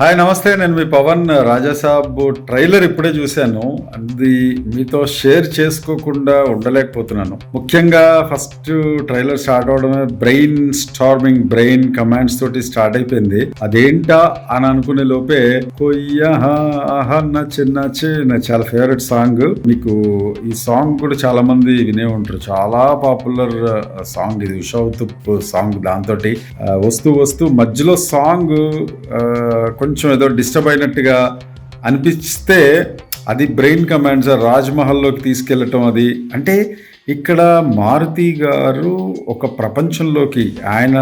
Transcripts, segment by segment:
Hi నమస్తే. నేను మీ Pawan. Raja Saab trailer ఇప్పుడే చూశాను. అది మీతో షేర్ చేసుకోకుండా ఉండలేకపోతున్నాను. ముఖ్యంగా ఫస్ట్ ట్రైలర్ స్టార్ట్ అవడమే బ్రెయిన్ స్టార్మింగ్ బ్రెయిన్ కమాండ్స్ తోటి స్టార్ట్ అయిపోయింది. అదేంటా అని అనుకునే లోపే కొయ్యహ చిన్న చిన్న చాలా ఫేవరెట్ సాంగ్ మీకు ఈ సాంగ్ కూడా చాలా మంది వినే ఉంటారు. చాలా పాపులర్ సాంగ్ ఇది ఉషావుతుప్ సాంగ్ దాంతో వస్తూ వస్తూ మధ్యలో సాంగ్ కొంచెం కొంచెం ఏదో డిస్టర్బ్ అయినట్టుగా అనిపిస్తే అది బ్రెయిన్ కమాండ్స్ రాజ్మహల్లోకి తీసుకెళ్ళటం అది. అంటే ఇక్కడ మారుతి గారు ఒక ప్రపంచంలోకి ఆయన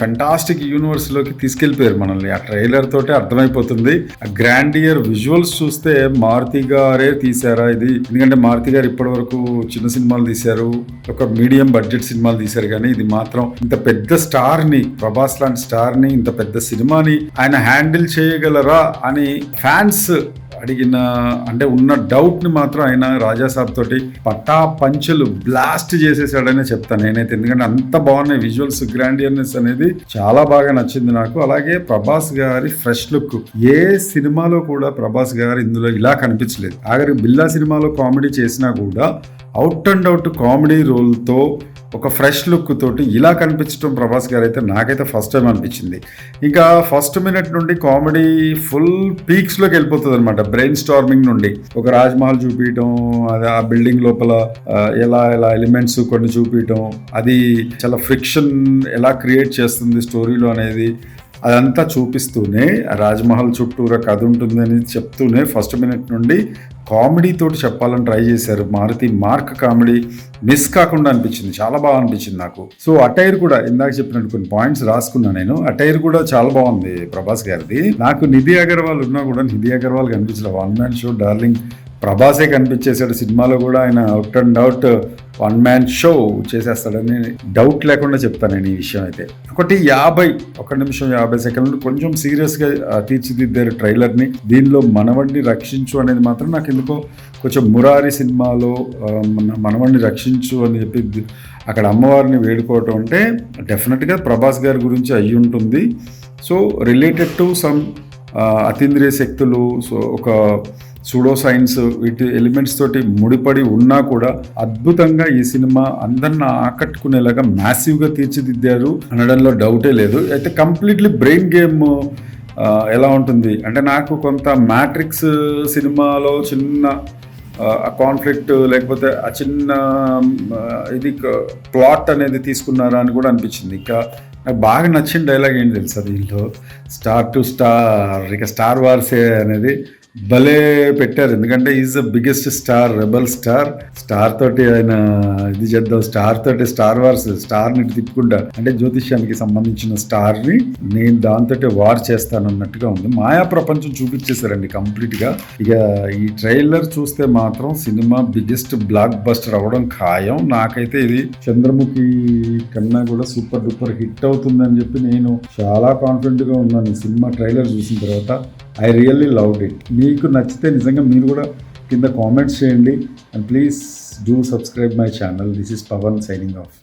ఫెంటాస్టిక్ యూనివర్స్లోకి తీసుకెళ్ళిపోయారు మనల్ని. ఆ ట్రైలర్ తోటే అర్థమైపోతుంది. ఆ గ్రాండియర్ విజువల్స్ చూస్తే మారుతి గారే తీశారా ఇది? ఎందుకంటే మారుతి గారు ఇప్పటి వరకు చిన్న సినిమాలు తీశారు ఒక మీడియం బడ్జెట్ సినిమాలు తీశారు కానీ ఇది మాత్రం ఇంత పెద్ద స్టార్ని ప్రభాస్ లాంటి స్టార్ని ఇంత పెద్ద సినిమాని ఆయన హ్యాండిల్ చేయగలరా అని ఫ్యాన్స్ అడిగిన అంటే ఉన్న డౌట్ని మాత్రం ఆయన రాజాసాబ్ తోటి పట్టా పంచులు బ్లాస్ట్ చేసేసాడనే చెప్తాను నేనైతే. ఎందుకంటే అంత బాగున్నాయి విజువల్స్ గ్రాండియర్నెస్ అనేది చాలా బాగా నచ్చింది నాకు. అలాగే ప్రభాస్ గారి ఫ్రెష్ లుక్. ఏ సినిమాలో కూడా ప్రభాస్ గారు ఇందులో ఇలా కనిపించలేదు. ఆఖరి బిల్లా సినిమాలో కామెడీ చేసినా కూడా అవుట్ అండ్ అవుట్ కామెడీ రోల్తో ఒక ఫ్రెష్ లుక్ తోటి ఇలా కనిపించడం ప్రభాస్ గారు అయితే నాకైతే ఫస్ట్ టైం అనిపించింది. ఇంకా ఫస్ట్ మినిట్ నుండి కామెడీ ఫుల్ పీక్స్లోకి వెళ్ళిపోతుంది అనమాట బ్రెయిన్ స్టార్మింగ్ నుండి. ఒక రాజ్మహల్ చూపించడం అది ఆ బిల్డింగ్ లోపల ఎలా ఎలా ఎలిమెంట్స్ కొన్ని చూపించడం అది చాలా ఫ్రిక్షన్ ఎలా క్రియేట్ చేస్తుంది స్టోరీలో అనేది అదంతా చూపిస్తూనే రాజ్మహల్ చుట్టూరా కథ ఉంటుందని చెప్తూనే ఫస్ట్ మినిట్ నుండి కామెడీ తోటి చెప్పాలని ట్రై చేశారు. మారుతి మార్క్ కామెడీ మిస్ కాకుండా అనిపించింది. చాలా బాగా అనిపించింది నాకు. సో అటైర్ కూడా ఇందాక చెప్పినట్టు కొన్ని పాయింట్స్ రాసుకున్నా నేను. అటైర్ కూడా చాలా బాగుంది ప్రభాస్ గారిది. నాకు నిధి అగర్వాల్ ఉన్నా కూడా నిధి అగర్వాల్ కనిపించలేదు. వన్ మ్యాన్ షో డార్లింగ్ ప్రభాసే కనిపించేశాడు. సినిమాలో కూడా ఆయన out and out one man show చేసేస్తాడని doubt లేకుండా చెప్తాను నేను ఈ విషయం అయితే. ఒకటి యాభై ఒక నిమిషం యాభై సెకండ్లు. కొంచెం సీరియస్గా తీర్చిదిద్దారు ట్రైలర్ని. దీనిలో మనవడిని రక్షించు అనేది మాత్రం నాకు ఎందుకో కొంచెం మురారి సినిమాలో మన మనవడిని రక్షించు అని చెప్పి అక్కడ అమ్మవారిని వేడుకోవటం అంటే డెఫినెట్గా ప్రభాస్ గారి గురించి అయ్యి ఉంటుంది. సో రిలేటెడ్ టు సమ్ అతీంద్రియ శక్తులు సో ఒక సూడో సైన్స్ వీటి ఎలిమెంట్స్ తోటి ముడిపడి ఉన్నా కూడా అద్భుతంగా ఈ సినిమా అందరిని ఆకట్టుకునేలాగా మ్యాసివ్గా తీర్చిదిద్దారు. అనడంలో డౌటే లేదు. అయితే కంప్లీట్లీ బ్రెయిన్ గేమ్ ఎలా ఉంటుంది? అంటే నాకు కొంత మ్యాట్రిక్స్ సినిమాలో చిన్న కాన్ఫ్లిక్ట్ లేకపోతే ఆ చిన్న ఇది ప్లాట్ అనేది తీసుకున్నారా అని కూడా అనిపించింది. ఇంకా నాకు బాగా నచ్చిన డైలాగ్ ఏంటి తెలుసా దీంట్లో? స్టార్ టు స్టార్ ఇక స్టార్ వార్సే అనేది భలే పెట్టారు. ఎందుకంటే is the biggest star rebel star star తోటి ఆయన ఇది చేద్దాం. స్టార్ తోటి స్టార్ వార్స్ స్టార్ని తిప్పుకుంటా. అంటే జ్యోతిష్యానికి సంబంధించిన స్టార్ని నేను దాంతో వార్ చేస్తాను అన్నట్టుగా ఉంది. మాయా ప్రపంచం చూపించేశారండి కంప్లీట్గా. ఇక ఈ ట్రైలర్ చూస్తే మాత్రం సినిమా బిగ్గెస్ట్ బ్లాక్ బస్టర్ అవ్వడం ఖాయం. నాకైతే ఇది చంద్రముఖి కన్నా కూడా సూపర్ డూపర్ హిట్ అవుతుందని చెప్పి నేను చాలా కాన్ఫిడెంట్గా ఉన్నాను. సినిమా ట్రైలర్ చూసిన తర్వాత ఐ రియల్లీ లవ్డ్ ఇట్ మీకు నచ్చితే నిజంగా మీరు కూడా కింద కామెంట్స్ చేయండి. And please do subscribe my channel this is Pavan signing off